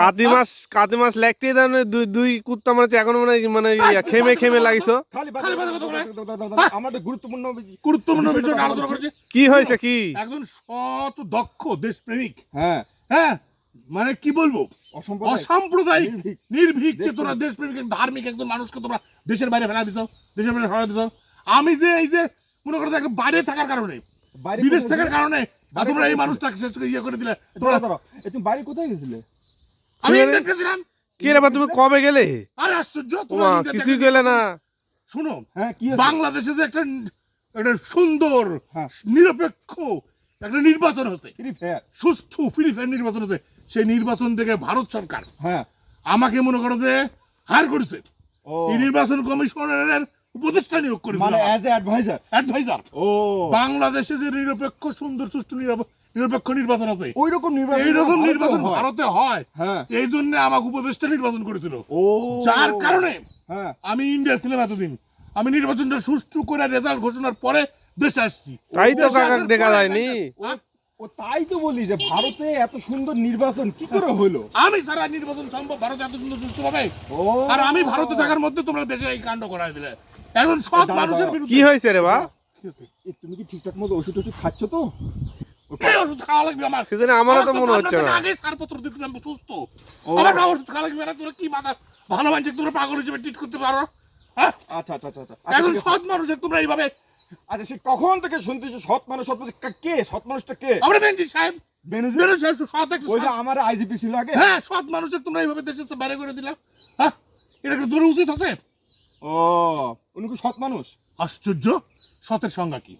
কাতি মাছ কাতি মাছ লেখতে দুই দুই কুত্তা মানে এখন মানে মানে খেমে খেমে লাগিছো? খালি খালি বাজে কথা বলে। আমাদের গুরুত্বপূর্ণ গুরুত্বপূর্ণ বিষয় আলোচনা করছি। কি হয়েছে কি? একজন সৎ দক্ষ দেশপ্রেমিক। হ্যাঁ। হ্যাঁ? মানে কি বলব? অসম্প্রদায়িক। অসাম্প্রদায়িক নির্ভীক। চেতনা দেশপ্রেমিক। ধার্মিক একজন মানুষকে তোমরা দেশের বাইরে ফেলা দিছো দেশের বাইরে ফেলা দিছো। আমি যে এই যে মনে করো একটা বাইরে থাকার কারণে বিদেশ থাকার কারণে তোমরা এই মানুষটাকে শেষ ইয়ে করে দিলে। তোমরা তুমি বাইরে কোথায় গেছিলে? আমি তুমি- ইন্ডিয়াতে ছিলাম কি রে তুমি কবে গেলে? আরে আশ্চর্য তোমরা কিছুই গেলে না। শুনো হ্যাঁ কি বাংলাদেশে যে একটা একটা সুন্দর হ্যাঁ। নিরপেক্ষ একটা নির্বাচন হচ্ছে। ফ্রি ফায়ার ফ্রি ফায়ার নির্বাচন হচ্ছে। সেই নির্বাচন থেকে ভারত সরকার হ্যাঁ। আমাকে মনে করো যে হার করেছে। এই নির্বাচন কমিশনারের উপদেষ্টা নিয়োগ করেছে মানে অ্যাজ এ অ্যাডভাইজার অ্যাডভাইজার ও। বাংলাদেশে যে নিরপেক্ষ সুন্দর সুষ্ঠু নিরপেক্ষ নির্বাচন আছে। ওই রকম নির্বাচন এইরকম নির্বাচন ভারতে হয়। হ্যাঁ। এই জন্য আমাকে উপদেষ্টা নির্বাচন করেছিল। ও। যার কারণে হ্যাঁ। আমি ইন্ডিয়া ছিলাম এতদিন। আমি নির্বাচনটা সুষ্ঠু করে রেজাল্ট ঘোষণার পরে দেশে আসছি। তাই তো কাকা দেখা যায়নি? ও তাই তো বলি যে ভারতে এত সুন্দর নির্বাচন কি করে হলো? আমি সারা নির্বাচন সম্ভব ভারতে এত সুন্দর সুষ্ঠু হবে আর আমি ভারতে থাকার মধ্যে তোমরা দেশে এই কাণ্ড করাই দিলে। এখন সব মানুষের বিরুদ্ধে। কি হয়েছে রে বা? তুমি কি ঠিকঠাক মতো ওষুধ টষুধ খাচ্ছ তো? ওষুধ খাওয়া লাগবে আমার। সেদিন আমারও তো মনে হচ্ছে না। আগে ছাড়পত্র দিতে আমি সুস্থ। আমার না ওষুধ খাওয়া লাগবে না তোরা কি মাথা ভালো মানছে তোমরা পাগল হিসেবে ট্রিট করতে পারো? হ্যাঁ? আচ্ছা আচ্ছা আচ্ছা আচ্ছা এখন সৎ মানুষের তোমরা এইভাবে আচ্ছা সে কখন থেকে শুনতেছো সৎ মানুষ? সৎ মানুষ কে? সৎ মানুষটা কে? আমরা বেঞ্জি সাহেব। বেনজির? বেরো সাহেব সৎ একটা ওই যে আমার আইজিপি ছিল আগে? হ্যাঁ সৎ মানুষের তোমরা এইভাবে চেয়ে বাইরে করে দিলাম। হ্যাঁ? এটা কি তোর উচিত আছে? ও। উনি কি সৎ মানুষ? আশ্চর্য। সতের সংজ্ঞা কি?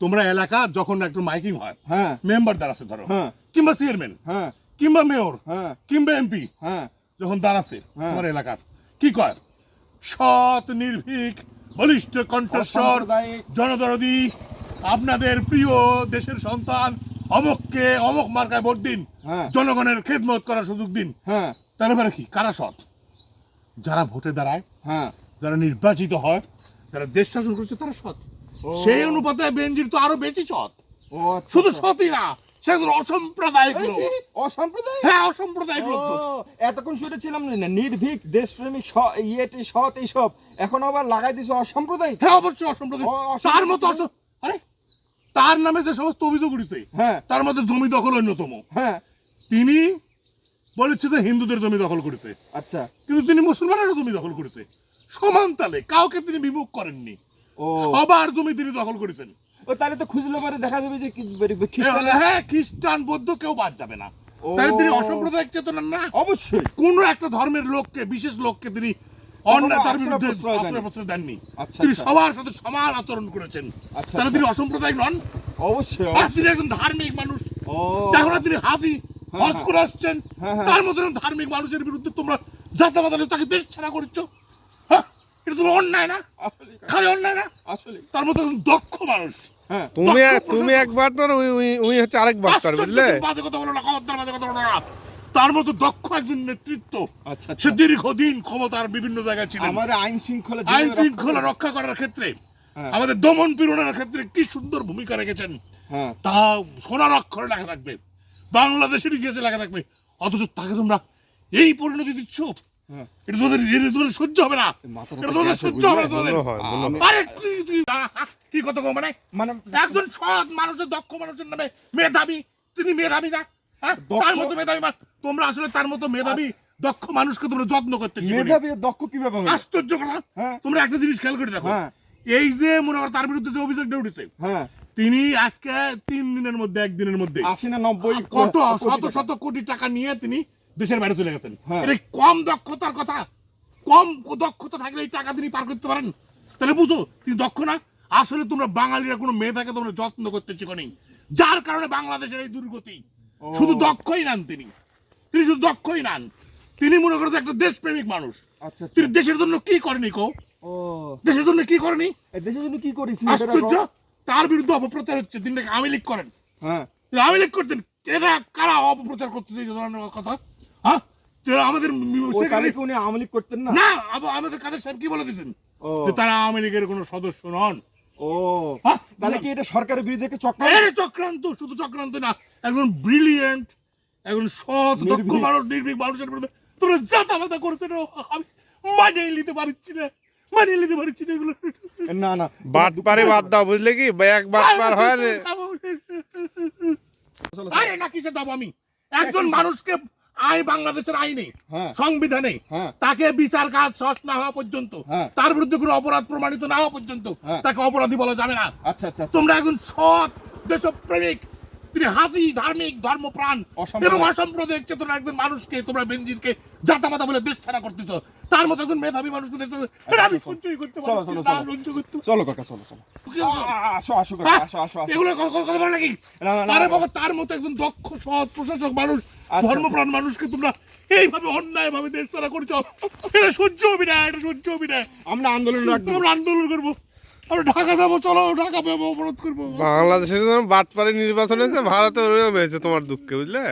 তোমরা এলাকা যখন একটা মাইকিং হয় হ্যাঁ। মেম্বার দাঁড়াচ্ছে ধরো। হ্যাঁ। কিংবা চেয়ারম্যান হ্যাঁ। কিংবা মেয়র হ্যাঁ। কিংবা এমপি হ্যাঁ। যখন দাঁড়াচ্ছে হ্যাঁ। তোমার এলাকার কি কয়? সৎ নির্ভীক বলিষ্ঠ কণ্ঠস্বর। জনদরদি আপনাদের প্রিয় দেশের সন্তান অমককে অমক মার্কায় ভোট দিন হ্যাঁ। জনগণের খেদমত করার সুযোগ দিন। হ্যাঁ। তাহলে মানে কি? কারা সৎ? যারা ভোটে দাঁড়ায় হ্যাঁ। যারা নির্বাচিত হয় যারা দেশ শাসন করছে তারা সৎ। সেই অনুপাতে বেঞ্জির তো আরও বেশি সৎ। আচ্ছা, শুধু আচ্ছা। সতই না সে অসাম্প্রদায়িক লোক। অসাম্প্রদায়িক? হ্যাঁ অসাম্প্রদায়িক লোক তো। ও, এতক্ষণ না নির্ভীক দেশপ্রেমিক ইয়েটি সৎ এইসব। এখন আবার লাগাই দিছে অসাম্প্রদায়িক? হ্যাঁ অবশ্যই অসাম্প্রদায়িক। তার মতো আরে তার নামে যে সমস্ত অভিযোগ উঠেছে হ্যাঁ। তার মধ্যে জমি দখল অন্যতম। হ্যাঁ। তিনি বলেছে যে হিন্দুদের জমি দখল করেছে। আচ্ছা। কিন্তু তিনি মুসলমানেরও জমি দখল করেছে। সমান তালে কাউকে তিনি বিমুখ করেননি। সবার জমি তিনি দখল করেছেন। ও তাহলে তো খুঁজলে পরে দেখা যাবে যে খ্রিস্টান হ্যাঁ খ্রিস্টান বৌদ্ধ কেউ বাদ যাবে না। তাহলে তিনি অসাম্প্রদায়িক চেতনা না? অবশ্যই। কোন একটা ধর্মের লোককে বিশেষ লোককে তিনি দেননি। আচ্ছা তিনি আচ্ছা। সবার সাথে সমান আচরণ করেছেন। আচ্ছা তাহলে। তিনি অসাম্প্রদায়িক নন? অবশ্যই তিনি একজন ধার্মিক মানুষ। ও। দেখো না তিনি হাজি হ্যাঁ, হজ হ্যাঁ। করে আসছেন। হ্যাঁ। তার মধ্যে ধার্মিক মানুষের বিরুদ্ধে তোমরা যাতা তাকে দেশ ছাড়া করছ? এটা তো অন্যায় না? খালি অন্যায় না? আসলে তার মধ্যে একজন দক্ষ মানুষ। হ্যাঁ। তুমি তুমি উই হচ্ছে বুঝলে? বাজে কথা বলো না খবরদার বাজে কথা বলো না। তার মতো দক্ষ একজন নেতৃত্ব। আচ্ছা সে আচ্ছা। দীর্ঘদিন ক্ষমতার বিভিন্ন জায়গায় ছিল আমাদের আইন শৃঙ্খলা আইন শৃঙ্খলা রক্ষা করার ক্ষেত্রে হ্যাঁ। আমাদের দমন পীড়নের ক্ষেত্রে কি সুন্দর ভূমিকা রেখেছেন। হ্যাঁ। তা সোনার অক্ষরে লেখা থাকবে। বাংলাদেশের ইতিহাসে লেখা থাকবে। অথচ তাকে তোমরা এই পরিণতি দিচ্ছ। এটা তোমাদের এটা তোমাদের সহ্য হবে না। এটা তো সহ্য হবে না তোমাদের। আরে তুই কি কথা কো মানে মানে একজন সৎ মানুষের দক্ষ মানুষের নামে মেধাবী তিনি মেধাবী না? হ্যাঁ? তার মতো মেধাবী তোমরা আসলে তার মতো মেধাবী দক্ষ মানুষকে তোমরা যত্ন করতে মেধাবী দক্ষ কীভাবে আশ্চর্য কথা। হ্যাঁ। তোমরা একটা জিনিস খেয়াল করে দেখো। হ্যাঁ। এই যে মনে করো তার বিরুদ্ধে যে অভিযোগটা উঠেছে হ্যাঁ। তিনি আজকে তিন দিনের মধ্যে একদিনের মধ্যে আশি না নব্বই কত শত শত কোটি টাকা নিয়ে তিনি দেশের বাইরে চলে গেছেন। হ্যাঁ। এটা কম দক্ষতার কথা? কম দক্ষতা থাকলে এই টাকা তিনি পার করতে পারেন? তাহলে বুঝো তিনি দক্ষ না। আসলে তোমরা বাঙালিরা কোনো মেয়েটাকে তোমরা যত্ন করতে শিখো নেই যার কারণে বাংলাদেশের এই দুর্গতি। শুধু দক্ষই নান তিনি। তিনি শুধু দক্ষই নান। তিনি মনে করেন একটা দেশপ্রেমিক মানুষ। আচ্ছা আচ্ছা। তিনি দেশের জন্য কি করেনি কো? দেশের জন্য কি করেনি? দেশের জন্য কি করেছি আশ্চর্য! তার বিরুদ্ধে অপপ্রচার হচ্ছে তিনি নাকি আওয়ামী লীগ করেন? হ্যাঁ। তিনি আওয়ামী লীগ করতেন এরা কারা অপপ্রচার করতেছে এই ধরনের কথা? হ্যাঁ আমাদের মি- ও সেখানে- তাহলে কি উনি আওয়ামী লীগ করতেন না? না আমাদের কাদের সাহেব কি বলে দিয়েছেন? যে তারা আওয়ামী লীগের কোনো সদস্য নন। ও। তাহলে কি এটা সরকারের বিরুদ্ধে একটা চক্রান্ত? চক্রান্ত শুধু চক্রান্ত না একজন ব্রিলিয়েন্ট একজন সৎ দক্ষ মানুষ নির্ভীক মানুষের বিরুদ্ধে তোমরা জাতা মাতা করতে আমি মানিয়ে নিতে পারছি না মানিয়ে নিতে পারছি না এগুলো। না না। পারে বাদ দাও বুঝলে কি? বা এক বাট পার হয় না চলো, চলো। আরে না কিসে যাব আমি? একজন মানুষকে আই বাংলাদেশের আইনে হ্যাঁ সংবিধানে হ্যাঁ তাকে বিচার কাজ শেষ না হওয়া পর্যন্ত হ্যাঁ। তার বিরুদ্ধে কোনো অপরাধ প্রমাণিত না হওয়া পর্যন্ত। তাকে অপরাধী বলা যাবে না আচ্ছা আচ্ছা আচ্ছা। তোমরা একজন সৎ দেশপ্রেমিক তিনি হাজি ধার্মিক ধর্মপ্রাণ। এবং অসাম্প্রদায়িক চেতনা একজন মানুষকে তোমরা বেনজিরকে জাতামাতা বলে দেশ ছাড়া করতেছ তার মতো একজন মেধাবী মানুষকে দেশ আমি সহ্যই করতে চলো, পারছি না, সহ্য করতে চলো কাকা চলো চলো আসো আসো? আসো আসো এগুলো কথা বলে নাকি আরে বাবা তার মতো একজন দক্ষ সৎ প্রশাসক মানুষ। ধর্মপ্রাণ মানুষকে তোমরা এইভাবে অন্যায় ভাবে দেশ তারা করছ। এটা সহ্য হবে না এটা সহ্য হবে না। আমরা আন্দোলন রাখব। আমরা আন্দোলন করব। আমরা ঢাকা যাব চলো ঢাকা যাব অবরোধ করব। বাংলাদেশে বাটপাড়ি নির্বাচন হয়েছে ভারতে ওরকম হয়েছে তোমার দুঃখে বুঝলে?